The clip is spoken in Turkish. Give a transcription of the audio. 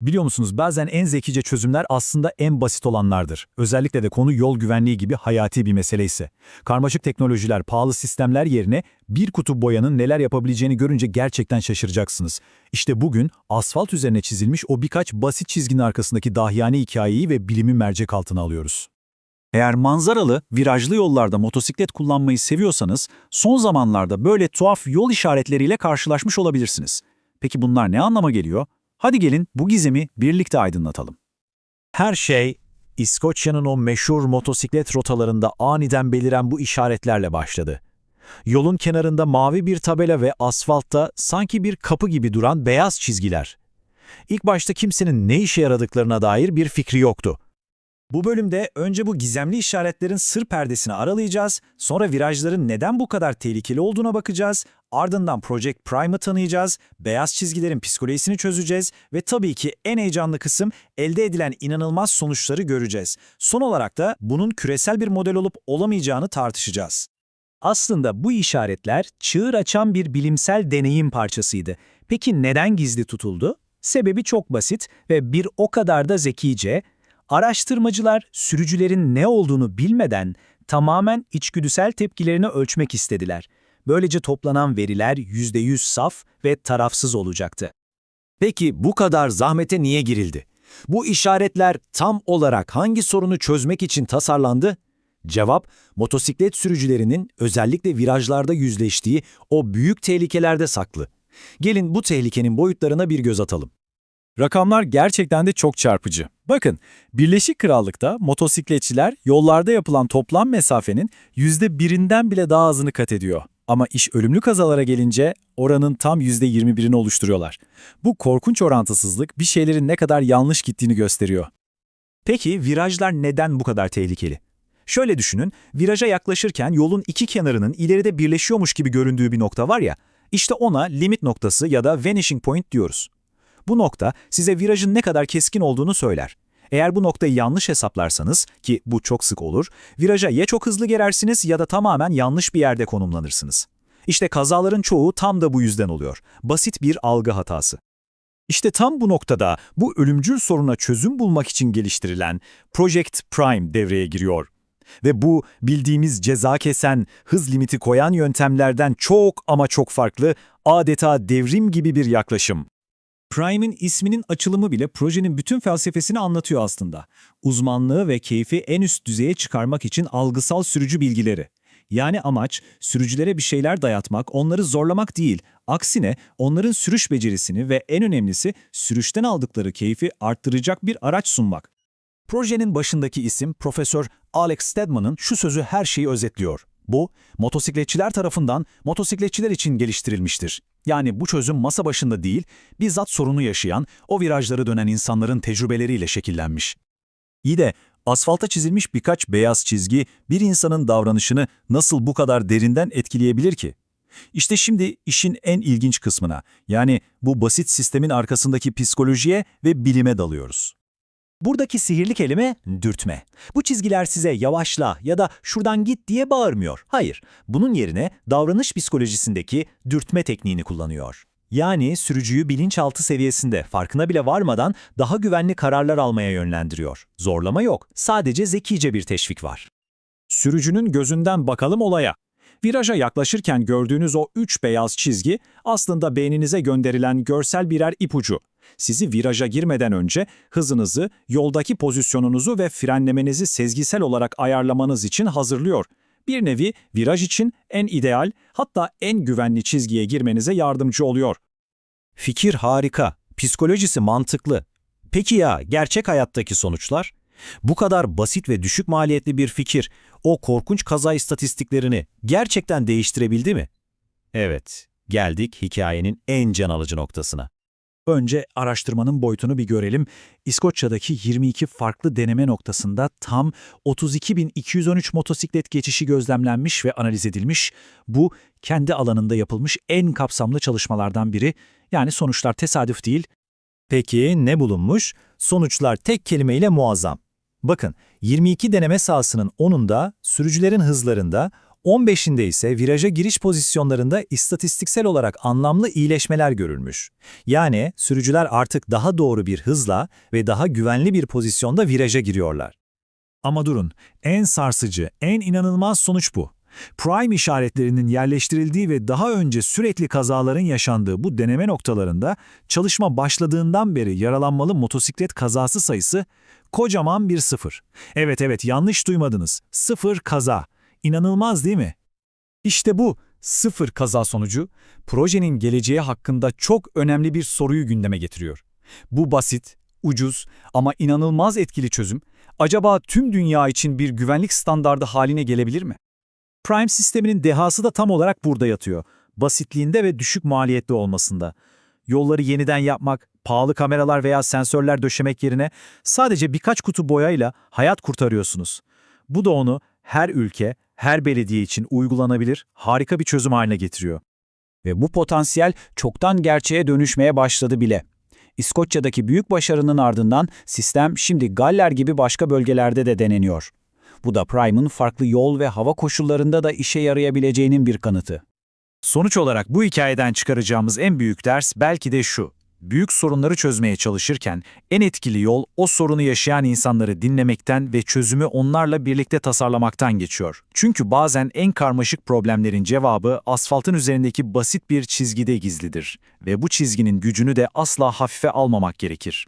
Biliyor musunuz bazen en zekice çözümler aslında en basit olanlardır. Özellikle de konu yol güvenliği gibi hayati bir mesele ise. Karmaşık teknolojiler, pahalı sistemler yerine bir kutu boyanın neler yapabileceğini görünce gerçekten şaşıracaksınız. İşte bugün asfalt üzerine çizilmiş o birkaç basit çizginin arkasındaki dahiyane hikayeyi ve bilimi mercek altına alıyoruz. Eğer manzaralı, virajlı yollarda motosiklet kullanmayı seviyorsanız, son zamanlarda böyle tuhaf yol işaretleriyle karşılaşmış olabilirsiniz. Peki bunlar ne anlama geliyor? Hadi gelin bu gizemi birlikte aydınlatalım. Her şey, İskoçya'nın o meşhur motosiklet rotalarında aniden beliren bu işaretlerle başladı. Yolun kenarında mavi bir tabela ve asfaltta sanki bir kapı gibi duran beyaz çizgiler. İlk başta kimsenin ne işe yaradıklarına dair bir fikri yoktu. Bu bölümde önce bu gizemli işaretlerin sır perdesini aralayacağız, sonra virajların neden bu kadar tehlikeli olduğuna bakacağız, ardından Project Prime'ı tanıyacağız, beyaz çizgilerin psikolojisini çözeceğiz ve tabii ki en heyecanlı kısım elde edilen inanılmaz sonuçları göreceğiz. Son olarak da bunun küresel bir model olup olamayacağını tartışacağız. Aslında bu işaretler çığır açan bir bilimsel deneyim parçasıydı. Peki neden gizli tutuldu? Sebebi çok basit ve bir o kadar da zekice, Araştırmacılar sürücülerin ne olduğunu bilmeden tamamen içgüdüsel tepkilerini ölçmek istediler. Böylece toplanan veriler %100 saf ve tarafsız olacaktı. Peki bu kadar zahmete niye girildi? Bu işaretler tam olarak hangi sorunu çözmek için tasarlandı? Cevap, motosiklet sürücülerinin özellikle virajlarda yüzleştiği o büyük tehlikelerde saklı. Gelin bu tehlikenin boyutlarına bir göz atalım. Rakamlar gerçekten de çok çarpıcı. Bakın, Birleşik Krallık'ta motosikletçiler yollarda yapılan toplam mesafenin %1'inden bile daha azını kat ediyor. Ama iş ölümlü kazalara gelince oranın tam %21'ini oluşturuyorlar. Bu korkunç orantısızlık bir şeylerin ne kadar yanlış gittiğini gösteriyor. Peki virajlar neden bu kadar tehlikeli? Şöyle düşünün, viraja yaklaşırken yolun iki kenarının ileride birleşiyormuş gibi göründüğü bir nokta var ya, işte ona limit noktası ya da vanishing point diyoruz. Bu nokta size virajın ne kadar keskin olduğunu söyler. Eğer bu noktayı yanlış hesaplarsanız, ki bu çok sık olur, viraja ya çok hızlı girersiniz ya da tamamen yanlış bir yerde konumlanırsınız. İşte kazaların çoğu tam da bu yüzden oluyor. Basit bir algı hatası. İşte tam bu noktada bu ölümcül soruna çözüm bulmak için geliştirilen Project Prime devreye giriyor. Ve bu bildiğimiz ceza kesen, hız limiti koyan yöntemlerden çok ama çok farklı, adeta devrim gibi bir yaklaşım. Prime'in isminin açılımı bile projenin bütün felsefesini anlatıyor aslında. Uzmanlığı ve keyfi en üst düzeye çıkarmak için algısal sürücü bilgileri. Yani amaç sürücülere bir şeyler dayatmak, onları zorlamak değil. Aksine onların sürüş becerisini ve en önemlisi sürüşten aldıkları keyfi arttıracak bir araç sunmak. Projenin başındaki isim Profesör Alex Stedman'ın şu sözü her şeyi özetliyor. Bu, motosikletçiler tarafından motosikletçiler için geliştirilmiştir. Yani bu çözüm masa başında değil, bizzat sorunu yaşayan, o virajları dönen insanların tecrübeleriyle şekillenmiş. İyi de asfalta çizilmiş birkaç beyaz çizgi bir insanın davranışını nasıl bu kadar derinden etkileyebilir ki? İşte şimdi işin en ilginç kısmına, yani bu basit sistemin arkasındaki psikolojiye ve bilime dalıyoruz. Buradaki sihirli kelime dürtme. Bu çizgiler size yavaşla ya da şuradan git diye bağırmıyor. Hayır, bunun yerine davranış psikolojisindeki dürtme tekniğini kullanıyor. Yani sürücüyü bilinçaltı seviyesinde farkına bile varmadan daha güvenli kararlar almaya yönlendiriyor. Zorlama yok, sadece zekice bir teşvik var. Sürücünün gözünden bakalım olaya. Viraja yaklaşırken gördüğünüz o üç beyaz çizgi aslında beyninize gönderilen görsel birer ipucu. Sizi viraja girmeden önce hızınızı, yoldaki pozisyonunuzu ve frenlemenizi sezgisel olarak ayarlamanız için hazırlıyor. Bir nevi viraj için en ideal, hatta en güvenli çizgiye girmenize yardımcı oluyor. Fikir harika, psikolojisi mantıklı. Peki ya gerçek hayattaki sonuçlar? Bu kadar basit ve düşük maliyetli bir fikir o korkunç kaza istatistiklerini gerçekten değiştirebildi mi? Evet, geldik hikayenin en can alıcı noktasına. Önce araştırmanın boyutunu bir görelim. İskoçya'daki 22 farklı deneme noktasında tam 32.213 motosiklet geçişi gözlemlenmiş ve analiz edilmiş. Bu kendi alanında yapılmış en kapsamlı çalışmalardan biri. Yani sonuçlar tesadüf değil. Peki ne bulunmuş? Sonuçlar tek kelimeyle muazzam. Bakın 22 deneme sahasının 10'unda sürücülerin hızlarında, 15'inde ise viraja giriş pozisyonlarında istatistiksel olarak anlamlı iyileşmeler görülmüş. Yani sürücüler artık daha doğru bir hızla ve daha güvenli bir pozisyonda viraja giriyorlar. Ama durun, en sarsıcı, en inanılmaz sonuç bu. Prime işaretlerinin yerleştirildiği ve daha önce sürekli kazaların yaşandığı bu deneme noktalarında çalışma başladığından beri yaralanmalı motosiklet kazası sayısı kocaman bir sıfır. Evet evet yanlış duymadınız. Sıfır kaza. İnanılmaz değil mi? İşte bu sıfır kaza sonucu projenin geleceği hakkında çok önemli bir soruyu gündeme getiriyor. Bu basit, ucuz ama inanılmaz etkili çözüm acaba tüm dünya için bir güvenlik standardı haline gelebilir mi? Prime sisteminin dehası da tam olarak burada yatıyor. Basitliğinde ve düşük maliyetli olmasında. Yolları yeniden yapmak, pahalı kameralar veya sensörler döşemek yerine sadece birkaç kutu boyayla hayat kurtarıyorsunuz. Bu da onu her ülke, her belediye için uygulanabilir, harika bir çözüm haline getiriyor. Ve bu potansiyel çoktan gerçeğe dönüşmeye başladı bile. İskoçya'daki büyük başarının ardından sistem şimdi Galler gibi başka bölgelerde de deneniyor. Bu da Prime'ın farklı yol ve hava koşullarında da işe yarayabileceğinin bir kanıtı. Sonuç olarak bu hikayeden çıkaracağımız en büyük ders belki de şu. Büyük sorunları çözmeye çalışırken en etkili yol o sorunu yaşayan insanları dinlemekten ve çözümü onlarla birlikte tasarlamaktan geçiyor. Çünkü bazen en karmaşık problemlerin cevabı asfaltın üzerindeki basit bir çizgide gizlidir ve bu çizginin gücünü de asla hafife almamak gerekir.